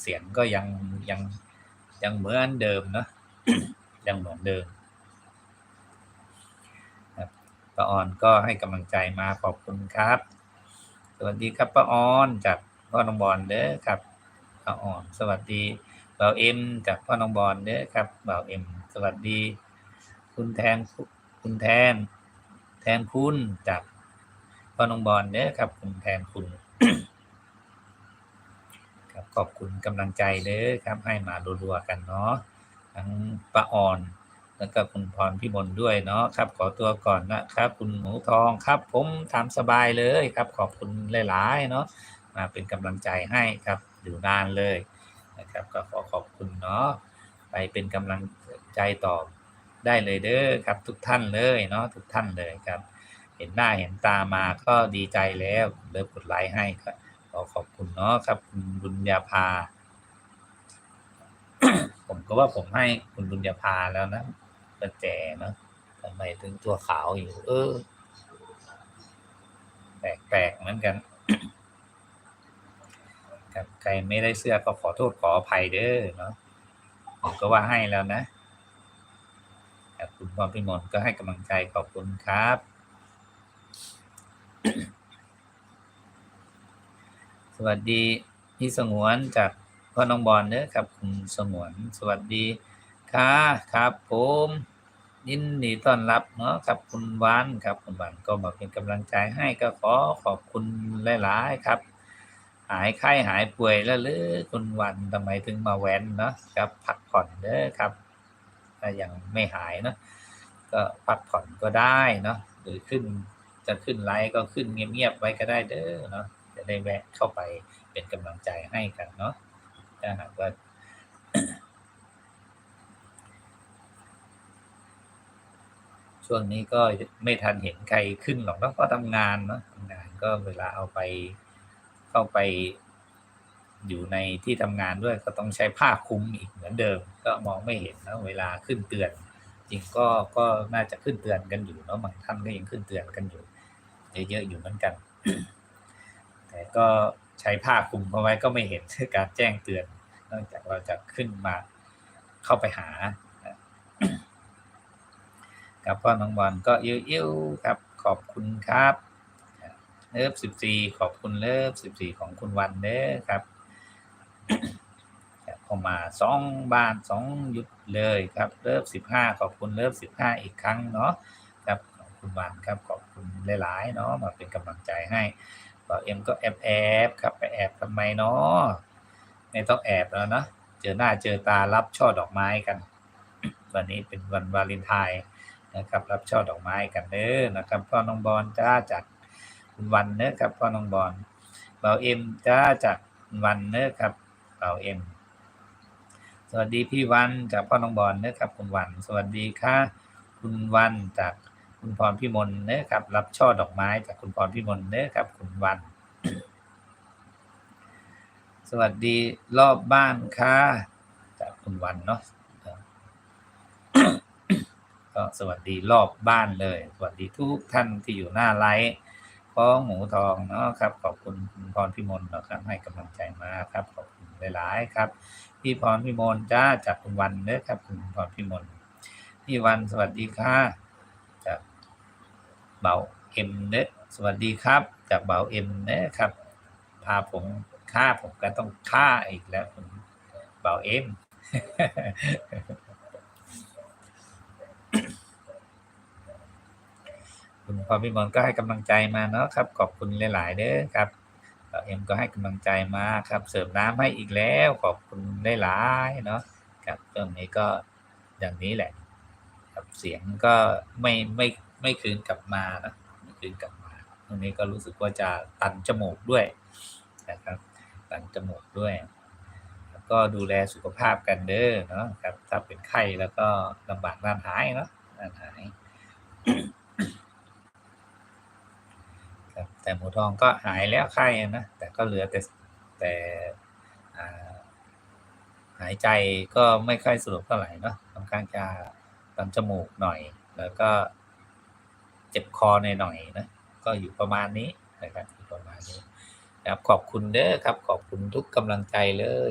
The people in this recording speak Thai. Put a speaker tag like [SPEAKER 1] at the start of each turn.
[SPEAKER 1] เสียงก็ยังยังยังเหมือนเดิมเนาะยังเหมือนเดิมครับป้าออนก็ให้กำลังใจมาขอบคุณครับ สวัสดีครับป้าออนจากพ่อน้องบอลเด้อครับป้าออน สวัสดีบ่าวเอ็มจากพ่อน้องบอลเด้อครับบ่าวเอ็ม สวัสดี คุณแทนคุณแทน แทนคุณจากพ่อน้องบอลเด้อครับ คุณแทนคุณ ขอบคุณกำลังใจเด้อครับ ให้มารัวๆกันเนาะทั้งป้าออน แล้วก็คุณพรพิมลด้วยเนาะครับ ขอตัวก่อนนะครับ คุณหมูทองครับ ผมทำสบายเลยครับ ขอบคุณหลายๆเนาะมาเป็นกำลังใจให้ครับอยู่นานเลยนะครับก็ขอขอบคุณเนาะไปเป็นกำลังใจต่อได้เลยเด้อครับ ทุกท่านเลยเนาะทุกท่านเลยครับ เห็นหน้าเห็นตามาก็ดีใจแล้วเริ่มกดไลค์ให้ครับ ขอขอบคุณเนาะครับ คุณบุญญาภา ผมก็ว่าผมให้คุณบุญญาภาแล้วนะประแจเนาะทำไมถึงตัวขาวอยู่ เออ แปลกๆเหมือนกันครับใครไม่ได้เสื้อก็ขอโทษขออภัยเด้อเนาะผมก็ว่าให้แล้วนะครับคุณพรพิมลก็ให้กำลังใจขอบคุณครับ วัสดีพี่สงวนจากพ่อน้องบอลเด้อครับคุณสงวน สวัสดีค่ะครับผมยินดีต้อนรับเนาะครับคุณวานครับคุณวานก็มาเป็นกำลังใจให้ก็ขอขอบคุณหลายๆครับ หายไข้หายป่วยแล้วหรือคุณวันทำไมถึงมาแว้นเนาะครับ พักผ่อนเด้อครับถ้ายังไม่หายเนาะก็พักผ่อนก็ได้เนาะหรือขึ้นจะขึ้นไลฟ์ก็ขึ้นเงียบๆไว้ก็ได้เด้อเนาะ จะได้แวะเข้าไปเป็นกำลังใจให้กันเนาะถ้าหากว่าช่วงนี้ก็ไม่ทันเห็นใครขึ้นหรอกแล้วก็ทำงานเนาะทำงานก็เวลาเอาไปเข้าไปอยู่ในที่ทำงานด้วยก็ต้องใช้ผ้าคลุมอีกเหมือนเดิม ก็มองไม่เห็นนะเวลาขึ้นเตือน จริงก็ก็น่าจะขึ้นเตือนกันอยู่เนาะบางท่านก็ยังขึ้นเตือนกันอยู่เยอะๆอยู่เหมือนกัน แต่ก็ใช้ผ้าคลุมเอาไว้ก็ไม่เห็นการแจ้งเตือน นอกจากเราจะขึ้นมาเข้าไปหากับพ่อน้องบอลก็เยิ้วครับ ขอบคุณครับเลิฟสิบสี่ขอบคุณเลิฟสิบสี่ของคุณวันเด้อครับเข้ามาสองบานสองยุดเลยครับ เลิฟสิบห้าขอบคุณเลิฟสิบห้าอีกครั้งเนาะครับขอบคุณวันครับขอบคุณหลายๆเนาะมาเป็นกำลังใจให้ บอกเอ็มก็แอบแอบครับไปแอบทำไมเนาะไม่ต้องแอบแล้วเนาะเจอหน้าเจอตารับช่อดอกไม้กัน วันนี้เป็นวันวาเลนไทน์นะครับ รับช่อดอกไม้กันเด้อนะครับพ่อน้องบอลจ้าจากคุณวันเนอะครับพ่อน้องบอลเบาเอ็มจ้าจากคุณวันเนอะครับเบาเอ็มสวัสดีพี่วันจากพ่อน้องบอลเนอะครับคุณวัน สวัสดีค่ะคุณวันจาก คุณพรพิมลเนอะครับ รับช่อดอกไม้จากคุณพรพิมลเนอะครับ คุณวัน สวัสดีรอบบ้านค่ะจากคุณวันเนาะก็สวัสดีรอบบ้านเลย สวัสดีทุกท่านที่อยู่หน้าไลฟ์พ้องหมูทองเนาะครับ ขอบคุณคุณพรพิมลนะครับให้กำลังใจมาครับขอบคุณหลายๆครับ พี่พรพิมลจ้าจากคุณวันเด้อครับ คุณพรพิมลพี่วันสวัสดีค่ะ เบาเอ็มเด้อสวัสดีครับ จากเบาเอ็มเด้อครับ พาผมฆ่าผมก็ต้องฆ่าอีกแล้วคุณเบาเอ็มคุณพรพิมลก็ให้กำลังใจมาเนาะครับ ขอบคุณหลาย ๆ เด้อครับเอ็มก็ให้กำลังใจมาครับ เสริมน้ำให้อีกแล้ว ขอบคุณหลายๆเนาะครับตรงนี้ก็อย่างนี้แหละ ครับเสียงก็ไม่ไม่ ไม่คืนกลับมานะไม่คืนกลับมา ตรงนี้ก็รู้สึกว่าจะตันจมูกด้วยนะครับ ตันจมูกด้วย แล้วก็ดูแลสุขภาพกันเด้อเนาะครับถ้าเป็นไข้แล้วก็ลำบากน่านหายเนาะน่านหายครับแต่หมูทองก็หายแล้วไข้นะแต่ก็เหลือแต่แต่อ่าหายใจก็ไม่ค่อยสะดวกเท่าไหร่เนาะค่อนข้างจะตันจมูกหน่อย แล้วก็ เจ็บคอในหน่อยๆนะ ก็อยู่ประมาณนี้นะครับอยู่ประมาณนี้ครับขอบคุณเด้อครับ ขอบคุณทุกกำลังใจเลย